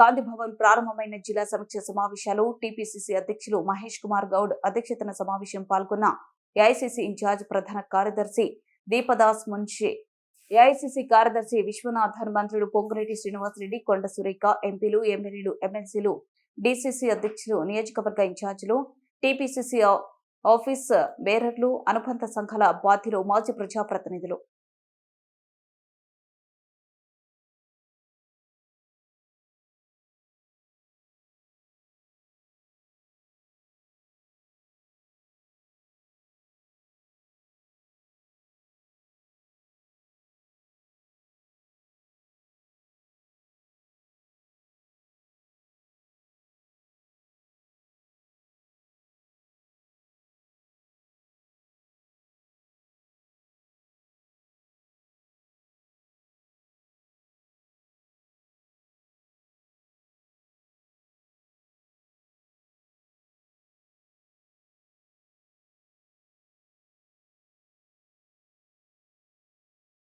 గాంధీ భవన్ ప్రారంభమైన జిల్లా సమీక్ష సమావేశాలు టీపీసీసీ అధ్యక్షులు మహేష్ కుమార్ గౌడ్ అధ్యక్షతన సమావేశం పాల్గొన్న ఏఐసీసీ ఇన్ఛార్జ్ ప్రధాన కార్యదర్శి దీపదాస్ మున్షి ఏఐసీసీ కార్యదర్శి విశ్వనాథన్ మంత్రులు పొంగులేటి శ్రీనివాసరెడ్డి కొండ సురేఖ ఎంపీలు ఎమ్మెల్యేలు ఎమ్మెల్సీలు డీసీసీ అధ్యక్షులు నియోజకవర్గ ఇన్ఛార్జీలు టీపీసీసీ ఆఫీస్ బేరర్లు అనుబంధ సంఘాల బాధ్యులు మాజీ ప్రజాప్రతినిధులు.